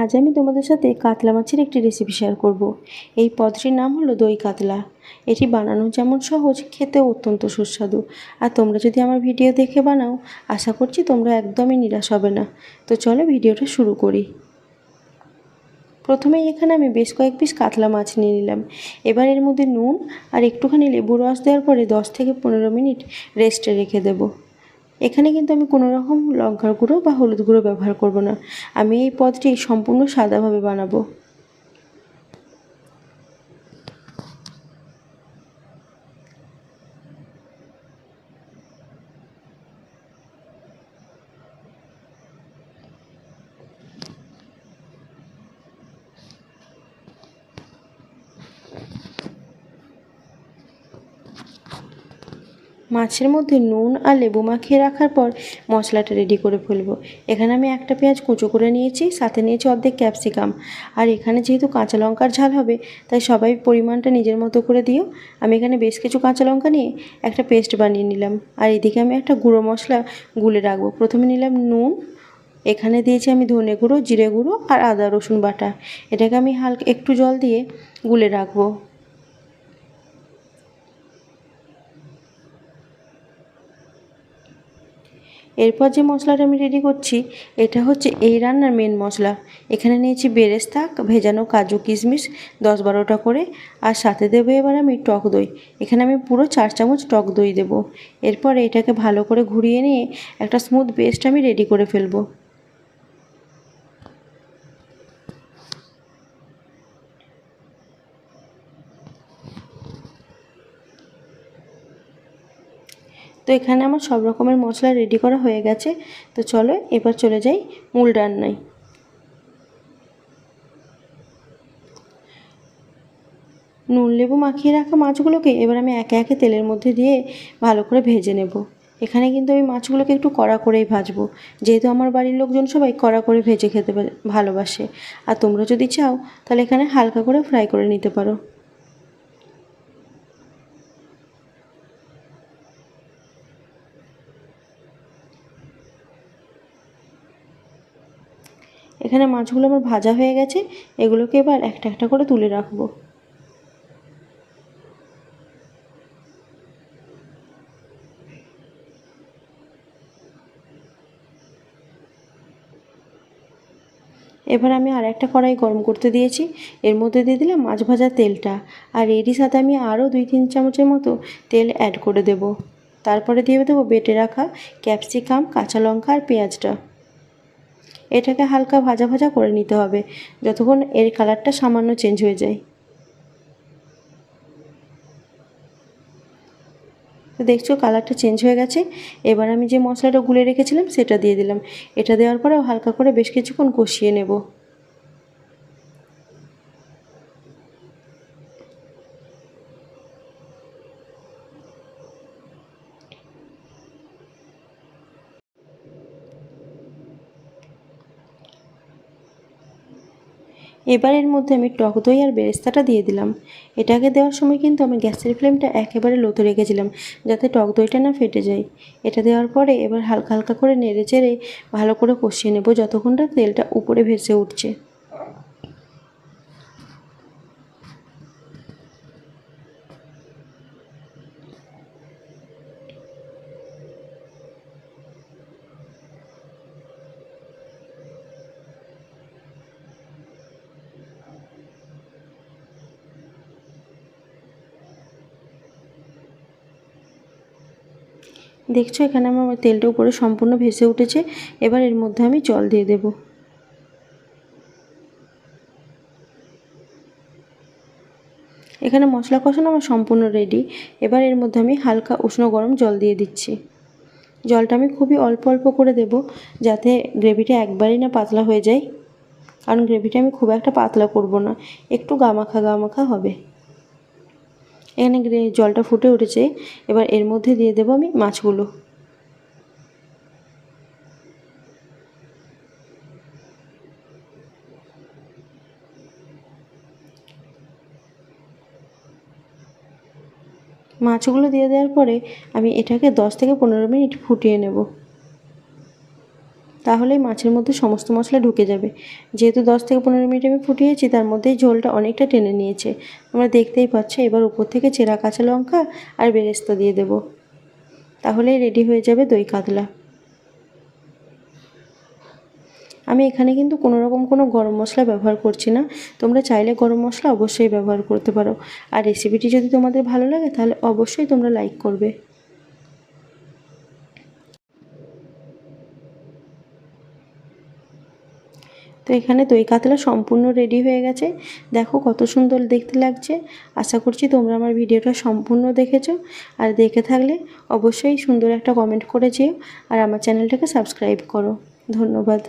আজ আমি তোমাদের সাথে কাতলা মাছের একটি রেসিপি শেয়ার করব। এই পদটির নাম হলো দই কাতলা। এটি বানানো যেমন সহজ, খেতেও অত্যন্ত সুস্বাদু। আর তোমরা যদি আমার ভিডিও দেখে বানাও, আশা করছি তোমরা একদমই নিরাশ হবে না। তো চলো ভিডিওটা শুরু করি। প্রথমেই এখানে আমি বেশ কয়েক পিস কাতলা মাছ নিয়ে নিলাম। এবার এর মধ্যে নুন আর একটুখানি লেবু রস দেওয়ার পরে দশ থেকে পনেরো মিনিট রেস্টে রেখে দেবো। এখানে কিন্তু আমি কোনো রকম লঙ্কার গুঁড়ো বা হলুদ গুঁড়ো ব্যবহার করব না। আমি এই পদটি সম্পূর্ণ সাদাভাবে বানাবো। মাছের মধ্যে নুন আর লেবু মাখিয়ে রাখার পর মশলাটা রেডি করে ফেলব। এখানে আমি একটা পেঁয়াজ কুচো করে নিয়েছি, সাথে নিয়েছি অর্ধেক ক্যাপসিকাম আর এখানে যেহেতু কাঁচা লঙ্কার ঝাল হবে, তাই সবাই পরিমাণটা নিজের মতো করে দিও। আমি এখানে বেশ কিছু কাঁচা লঙ্কা নিয়ে একটা পেস্ট বানিয়ে নিলাম। আর এদিকে আমি একটা গুঁড়ো মশলা গুলে রাখব। প্রথমে নিলাম নুন, এখানে দিয়েছি আমি ধনে গুঁড়ো, জিরে গুঁড়ো আর আদা রসুন বাটা। এটাকে আমি হালকা একটু জল দিয়ে গুলে রাখব। এরপর যে মশলাটা আমি রেডি করছি, এটা হচ্ছে এই রান্নার মেন মশলা। এখানে নিয়েছি বেরেস্তা, ভেজানো কাজু কিশমিশ, দশ বারোটা করে, আর সাথে দেবো এবার আমি টক দই। এখানে আমি পুরো চার চামচ টক দই দেবো। এরপর এটাকে ভালো করে ঘুরিয়ে নিয়ে একটা স্মুথ পেস্ট আমি রেডি করে ফেলব। তো এখানে আমার সব রকমের মশলা রেডি করা হয়ে গেছে। তো চলো এবার চলে যাই মূল রান্নায়। নুন, লেবু মাখিয়ে রাখা মাছগুলোকে এবার আমি একে একে তেলের মধ্যে দিয়ে ভালো করে ভেজে নেব। এখানে কিন্তু আমি মাছগুলোকে একটু কড়া করেই ভাজবো। যেহেতু আমার বাড়ির লোকজন সবাই কড়া করে ভেজে খেতে ভালোবাসে। আর তোমরা যদি চাও, তাহলে এখানে হালকা করে ফ্রাই করে নিতে পারো। এখানে মাছগুলো আমার ভাজা হয়ে গেছে, এগুলোকে এবার একটা একটা করে তুলে রাখব। এবার আমি আর একটা কড়াই গরম করতে দিয়েছি, এর মধ্যে দিয়ে দিলাম মাছ ভাজার তেলটা, আর এরই সাথে আমি আরও দুই তিন চামচের মতো তেল অ্যাড করে দেব। তারপরে দিয়ে দেবো বেটে রাখা ক্যাপসিকাম কাঁচা লঙ্কা আর পেঁয়াজটা। এটাকে হালকা ভাজা ভাজা করে নিতে হবে, যতক্ষণ এর কালারটা সামান্য চেঞ্জ হয়ে যায়। তো দেখছ কালারটা চেঞ্জ হয়ে গেছে। এবার আমি যে মশলাটা গুলে রেখেছিলাম সেটা দিয়ে দিলাম। এটা দেওয়ার পরেও হালকা করে বেশ কিছুক্ষণ কষিয়ে নেব। এবার এর মধ্যে আমি টক দই আর বেরেস্তাটা দিয়ে দিলাম। এটাকে দেওয়ার সময় কিন্তু আমি গ্যাসের ফ্লেমটা একেবারে লোতে রেখেছিলাম যাতে টক দইটা না ফেটে যায়। এটা দেওয়ার পরে এবার হালকা হালকা করে নেড়ে চেড়ে ভালো করে কষিয়ে নেব যতক্ষণটা তেলটা উপরে ভেসে উঠছে। দেখছ, এখানে আমার তেলটা উপরে সম্পূর্ণ ভেসে উঠেছে। এবার এর মধ্যে আমি জল দিয়ে দেব। এখানে মশলা কষানো আমার সম্পূর্ণ রেডি এবার এর মধ্যে আমি হালকা উষ্ণ গরম জল দিয়ে দিচ্ছি। জলটা আমি খুবই অল্প অল্প করে দেব, যাতে গ্রেভিটা একবারই না পাতলা হয়ে যায়। কারণ গ্রেভিটা আমি খুব একটা পাতলা করব না। একটু গামাখা গামাখা হবে। এখানে জলটা ফুটে উঠেছে। এবার এর মধ্যে দিয়ে দেবো আমি মাছগুলো। মাছগুলো দিয়ে দেওয়ার পরে আমি এটাকে দশ থেকে পনেরো মিনিট ফুটিয়ে নেব। তাহলেই মাছের মধ্যে সমস্ত মশলা ঢুকে যাবে। যেহেতু দশ থেকে পনেরো মিনিট আমি ফুটিয়েছি, তার মধ্যেই ঝোলটা অনেকটা টেনে নিয়েছে। তোমরা দেখতেই পাচ্ছ, এবার উপর থেকে চেরা কাঁচা লঙ্কা আর বেরেস্তা দিয়ে দেবো। তাহলেই রেডি হয়ে যাবে দই কাতলা। আমি এখানে কিন্তু কোনো রকম কোনো গরম মশলা ব্যবহার করছি না। তোমরা চাইলে গরম মশলা অবশ্যই ব্যবহার করতে পারো। আর রেসিপিটি যদি তোমাদের ভালো লাগে, তাহলে অবশ্যই তোমরা লাইক করবে। এখানে দই কাতলা সম্পূর্ণ রেডি হয়ে গেছে। দেখো কত সুন্দর দেখতে লাগছে। আশা করছি তোমরা আমার ভিডিওটা সম্পূর্ণ দেখেছ। আর দেখে থাকলে অবশ্যই সুন্দর একটা কমেন্ট করে যেও। আর আমার চ্যানেলটাকে সাবস্ক্রাইব করো। ধন্যবাদ।